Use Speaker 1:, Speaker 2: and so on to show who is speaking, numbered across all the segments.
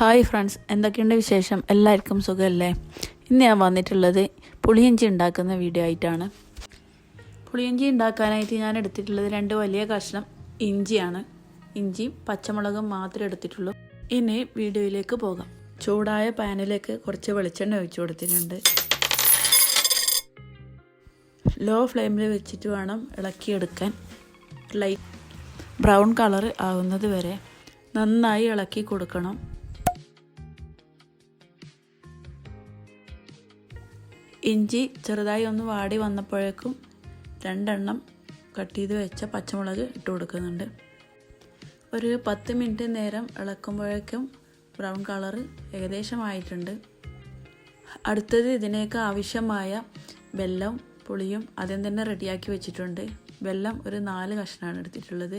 Speaker 1: Hi friends എന്തൊക്കെയുണ്ട് വിശേഷം? എല്ലാവർക്കും സുഖമല്ലേ? ഇന്ന് ഞാൻ വന്നിട്ടുള്ളത് പുളിയിഞ്ചി ഉണ്ടാക്കുന്ന വീഡിയോ ആയിട്ടാണ്. പുളിയിഞ്ചി ഉണ്ടാക്കാനായിട്ട് ഞാൻ എടുത്തിട്ടുള്ളത് രണ്ട് വലിയ കഷ്ണം ഇഞ്ചിയാണ്. ഇഞ്ചിയും പച്ചമുളകും മാത്രമേ എടുത്തിട്ടുള്ളൂ. ഇനി വീഡിയോയിലേക്ക് പോകാം. ചൂടായ പാനിലേക്ക് കുറച്ച് വെളിച്ചെണ്ണ ഒഴിച്ചു കൊടുത്തിട്ടുണ്ട്. ലോ ഫ്ലെയിമിൽ വെച്ചിട്ട് വേണം ഇളക്കിയെടുക്കാൻ. ലൈറ്റ് ബ്രൗൺ കളർ ആകുന്നത് വരെ നന്നായി ഇളക്കി കൊടുക്കണം. ഇഞ്ചി ചെറുതായി ഒന്ന് വാടി വന്നപ്പോഴേക്കും രണ്ടെണ്ണം കട്ട് ചെയ്ത് വെച്ച പച്ചമുളക് ഇട്ട് കൊടുക്കുന്നുണ്ട്. ഒരു പത്ത് മിനിറ്റ് നേരം ഇളക്കുമ്പോഴേക്കും ബ്രൗൺ കളർ ഏകദേശം ആയിട്ടുണ്ട് അടുത്തത് ഇതിനേക്ക് ആവശ്യമായ വെല്ലം പുളിയും ആദ്യം തന്നെ റെഡിയാക്കി വെച്ചിട്ടുണ്ട്. വെല്ലം ഒരു നാല് കഷ്ണമാണ് എടുത്തിട്ടുള്ളത്.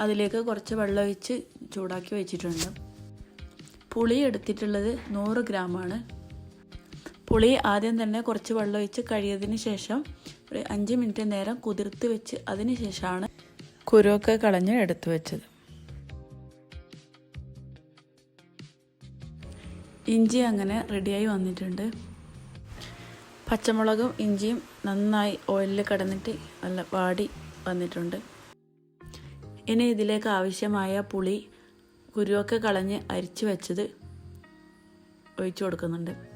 Speaker 1: അതിലേക്ക് കുറച്ച് വെള്ളം ഒഴിച്ച് ചൂടാക്കി വെച്ചിട്ടുണ്ട്. പുളി എടുത്തിട്ടുള്ളത് നൂറ് ഗ്രാമാണ്. പുളി ആദ്യം തന്നെ കുറച്ച് വെള്ളം ഒഴിച്ച് കഴിയതിന് ശേഷം ഒരു അഞ്ച് മിനിറ്റ് നേരം കുതിർത്ത് വെച്ച് അതിന് ശേഷമാണ് കുരുവൊക്കെ കളഞ്ഞ് എടുത്തു വെച്ചത്. ഇഞ്ചി അങ്ങനെ റെഡിയായി വന്നിട്ടുണ്ട്. പച്ചമുളകും ഇഞ്ചിയും നന്നായി ഓയിലിൽ കിടന്നിട്ട് നല്ല വാടി വന്നിട്ടുണ്ട്. ഇനി ഇതിലേക്ക് ആവശ്യമായ പുളി കുരുവൊക്കെ കളഞ്ഞ് അരിച്ചു വെച്ചത് ഒഴിച്ചു കൊടുക്കുന്നുണ്ട്.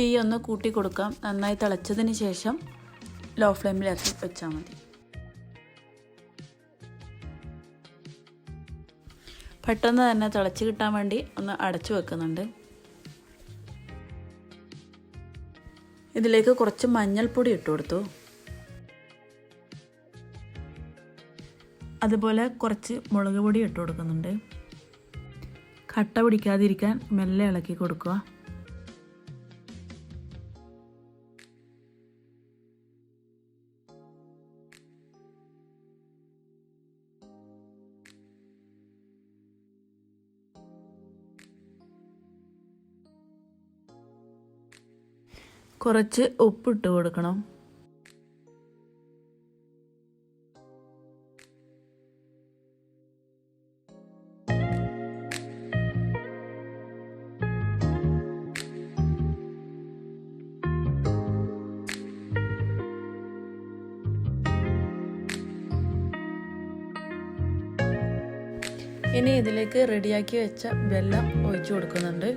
Speaker 1: തീ ഒന്ന് കൂട്ടി കൊടുക്കാം. നന്നായി തിളച്ചതിന് ശേഷം ലോ ഫ്ലെയിമിലാക്കി വെച്ചാൽ മതി. പെട്ടെന്ന് തന്നെ തിളച്ച് കിട്ടാൻ വേണ്ടി ഒന്ന് അടച്ചു വെക്കുന്നുണ്ട്. ഇതിലേക്ക് കുറച്ച് മഞ്ഞൾപ്പൊടി ഇട്ട് കൊടുത്തു. അതുപോലെ കുറച്ച് മുളക് പൊടി ഇട്ട് കൊടുക്കുന്നുണ്ട്. കട്ട പിടിക്കാതിരിക്കാൻ മെല്ലെ ഇളക്കി കൊടുക്കുക. കുറച്ച് ഉപ്പിട്ട് കൊടുക്കണം. ഇനി ഇതിലേക്ക് റെഡിയാക്കി വെച്ച വെള്ളം ഒഴിച്ചു കൊടുക്കുന്നുണ്ട്.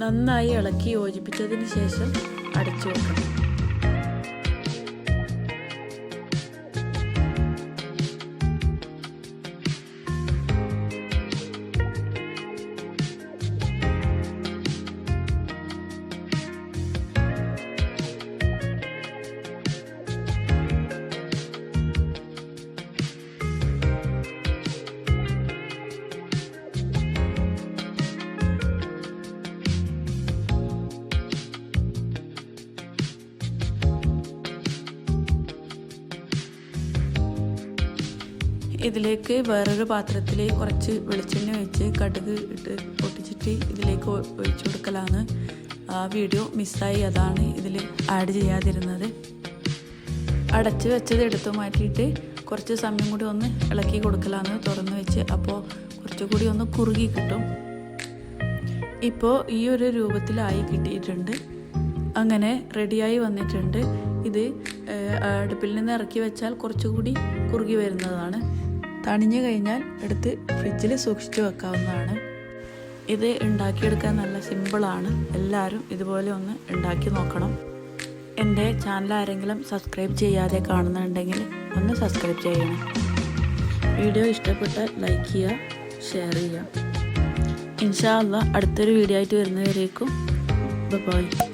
Speaker 1: നന്നായി ഇളക്കി യോജിപ്പിച്ചതിന് ശേഷം അടച്ചു വെക്കണം. ഇതിലേക്ക് വേറൊരു പാത്രത്തിൽ കുറച്ച് വെളിച്ചെണ്ണ ഒഴിച്ച് കടുക് ഇട്ട് പൊട്ടിച്ചിട്ട് ഇതിലേക്ക് ഒഴിച്ചു കൊടുക്കലാണ്. ആ വീഡിയോ മിസ്സായി അതാണ് ഇതിൽ ആഡ് ചെയ്യാതിരുന്നത്. അടച്ച് വെച്ചത് എടുത്തു മാറ്റിയിട്ട് കുറച്ച് സമയം കൂടി ഒന്ന് ഇളക്കി കൊടുക്കലാണ് തുറന്ന് വെച്ച്. അപ്പോൾ കുറച്ചുകൂടി ഒന്ന് കുറുകി കിട്ടും. ഇപ്പോൾ ഈ ഒരു രൂപത്തിലായി കിട്ടിയിട്ടുണ്ട്. അങ്ങനെ റെഡിയായി വന്നിട്ടുണ്ട്. ഇത് അടുപ്പിൽ നിന്ന് ഇറക്കി വെച്ചാൽ കുറച്ചുകൂടി കുറുകി വരുന്നതാണ്. തണിഞ്ഞു കഴിഞ്ഞാൽ എടുത്ത് ഫ്രിഡ്ജിൽ സൂക്ഷിച്ചു വെക്കാവുന്നതാണ്. ഇത് ഉണ്ടാക്കിയെടുക്കാൻ നല്ല സിമ്പിളാണ്. എല്ലാവരും ഇതുപോലെ ഒന്ന് ഉണ്ടാക്കി നോക്കണം. എന്റെ ചാനൽ ആരെങ്കിലും സബ്സ്ക്രൈബ് ചെയ്യാതെ കാണുന്നുണ്ടെങ്കിൽ ഒന്ന് സബ്സ്ക്രൈബ് ചെയ്യണം. വീഡിയോ ഇഷ്ടപ്പെട്ടാൽ ലൈക്ക് ചെയ്യുക ഷെയർ ചെയ്യുക. ഇൻഷാ അല്ല അടുത്തൊരു വീഡിയോ ആയിട്ട് വരുന്നവരേക്കും. ബൈ.